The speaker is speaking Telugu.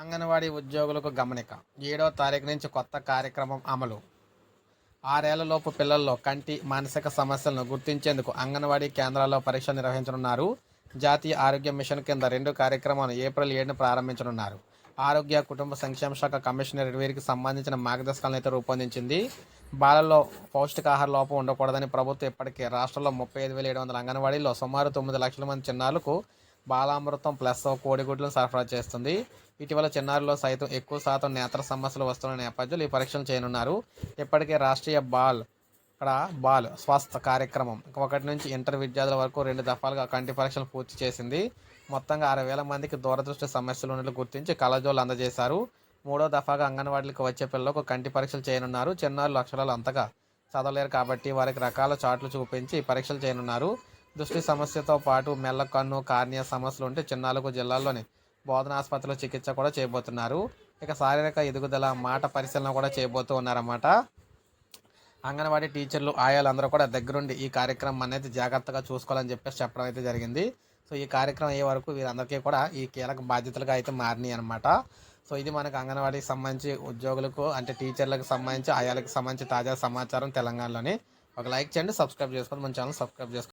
అంగన్వాడీ ఉద్యోగులకు గమనిక. ఏడో తారీఖు నుంచి కొత్త కార్యక్రమం అమలు. ఆరేళ్ళలోపు పిల్లల్లో కంటి మానసిక సమస్యలను గుర్తించేందుకు అంగన్వాడీ కేంద్రాల్లో పరీక్ష నిర్వహించనున్నారు. జాతీయ ఆరోగ్య మిషన్ కింద రెండు కార్యక్రమాలు ఏప్రిల్ ఏడున ప్రారంభించనున్నారు. ఆరోగ్య కుటుంబ సంక్షేమ శాఖ కమిషనర్ వీరికి సంబంధించిన మార్గదర్శకాలను అయితే రూపొందించింది. బాలల్లో పౌష్టికాహార లోపం ఉండకూడదని ప్రభుత్వం ఇప్పటికే రాష్ట్రంలో ముప్పై ఐదు వేల ఏడు వందల అంగన్వాడీలో సుమారు తొమ్మిది లక్షల మంది చిన్నారులకు బాలామృతం ప్లస్ కోడిగుడ్లను సరఫరా చేస్తుంది. ఇటీవల చిన్నారులో సైతం ఎక్కువ శాతం నేత్ర సమస్యలు వస్తున్న నేపథ్యంలో ఈ పరీక్షలు చేయనున్నారు. ఇప్పటికే రాష్ట్రీయ బాల్ ఇక్కడ బాల్ స్వస్థ కార్యక్రమం ఒకటి నుంచి ఇంటర్ విద్యార్థుల వరకు రెండు దఫాలుగా కంటి పరీక్షలు పూర్తి చేసింది. మొత్తంగా అరవై వేల మందికి దూరదృష్టి సమస్యలు ఉన్నట్లు గుర్తించి కళజోలు అందజేశారు. మూడో దఫాగా అంగన్వాడీలకు వచ్చే పిల్లలకు కంటి పరీక్షలు చేయనున్నారు. చిన్నారులు అక్షరాలు అంతగా చదవలేరు కాబట్టి వారికి రకాల చాట్లు చూపించి పరీక్షలు చేయనున్నారు. దృష్టి సమస్యతో పాటు మెల్ల కన్ను కార్నియా సమస్యలు ఉంటే చిన్నాలకు జిల్లాలోని బోధన ఆసుపత్రిలో చికిత్స కూడా చేయబోతున్నారు. ఇక శారీరక ఎదుగుదల మాట పరిశీలన కూడా చేయబోతూ ఉన్నారన్నమాట. అంగన్వాడీ టీచర్లు ఆయాలందరూ కూడా దగ్గరుండి ఈ కార్యక్రమం అనేది జాగ్రత్తగా చూసుకోవాలని చెప్పేసి చెప్పడం అయితే జరిగింది. సో ఈ కార్యక్రమం అయ్యే వరకు వీరందరికీ కూడా ఈ కీలక బాధ్యతలుగా అయితే మారినాయి అనమాట సో ఇది మనకు అంగన్వాడీకి సంబంధించి ఉద్యోగులకు అంటే టీచర్లకు సంబంధించి ఆయాలకు సంబంధించి తాజా సమాచారం తెలంగాణలోని. ఒక లైక్ చేయండి సబ్స్క్రైబ్ చేసుకోండి. మన ఛానల్ సబ్స్క్రైబ్ చేసుకోండి.